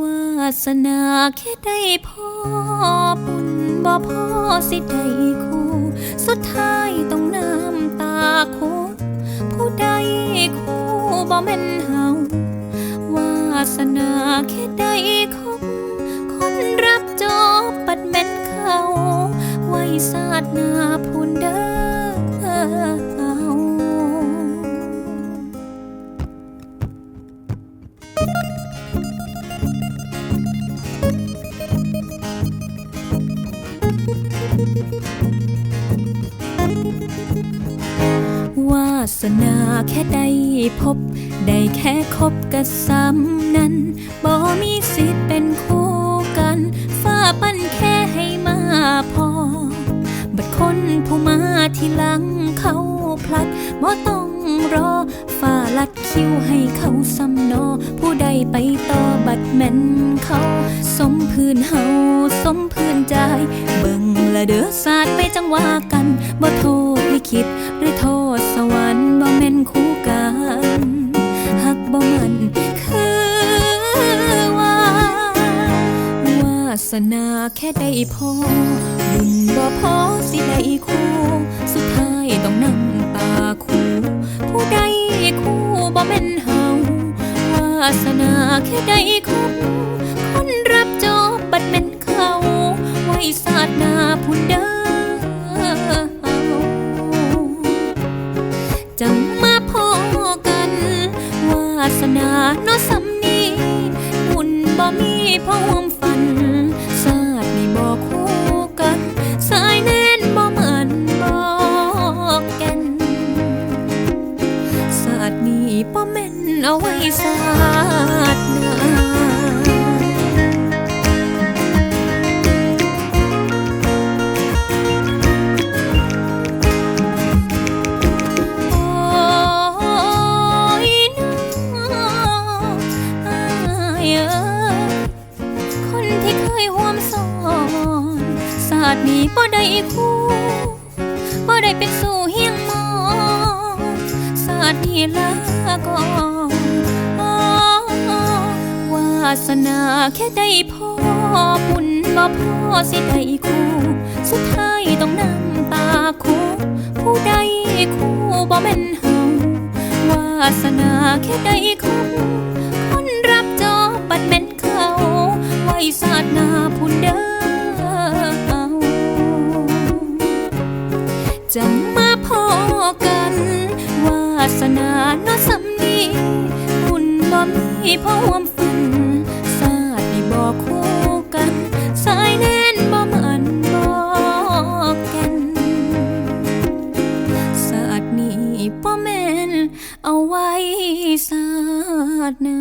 วาสนาแค่ได้พ่อบุญบ่พ่อสิได้คู่ สุดท้ายต้องน้ำตาคู่ผู้ใดคู่บ่แม่นเฮาวาสนาแค่ได้คบคนรับจอบปัดแม่นเขา ไว้ศาสตร์หน้าพูนเด้ วาสนาแค่ได้พบ ได้แค่คบกับซ้ำนั้นบ่มีสิทธิ์เป็นคู่กัน ฝ้าปั้นแค่ให้มาพอ บัดคนผู้มาที่หลังเขาพลัดบ่ต้องรอ ฝ้าลัดคิวให้เขาซ้ำนอ ผู้ใดไปต่อบัดแม่นเขา สมพื้นเฮาสมพื้นใจ เบิ่งละเด้อสาดไปจังว่ากันบ่โทษ ลิขิตหรือโทษสวรรค์บ่แม่นคู่กันหักบ่มันคือว่า วาสนาแค่ได้พอบุญบ่พอสิได้คู่ สุดท้ายต้องนำตาคู่ ผู้ใดคู่บ่แม่นเฮาวาสนาแค่ได้คบคนรับจอบบัดแม่นเขา ไว้ศาสนาพุ่นเด้อ จังมาพอกันวาสนาโนสำนีบุญบ่มีพร้อมฝันศาสตร์นี่บ่คู่กันสายแน่นบ่เหมือนบอกแก่นศาสตร์นี่บ่แม่นเอาไว้สา เคยห่วมสอนศาสตร์นี้บ่ได้คู่บ่ได้เป็นสู่เฮียงมอศาสตร์นี้ลาก่อนอวาสนาแค่ได้พ่อบุญบ่พอสิได้คู่ สุดท้ายต้องน้ำตาคู่ ผู้ใดคู่บ่แม่นเฮาวาสนาแค่ได้คู่ ไว้ศาสนาพุ่นเด้อจะมาพอกันวาสนาเนาะสำนีบุญบ่มีพร้อมฝันศาสตร์นี่บ่คู่กัน สายแน่นบ่มันบอกก่นศาสตร์นี้ป้อแม่นเอาไว้ศาสตร์หน้า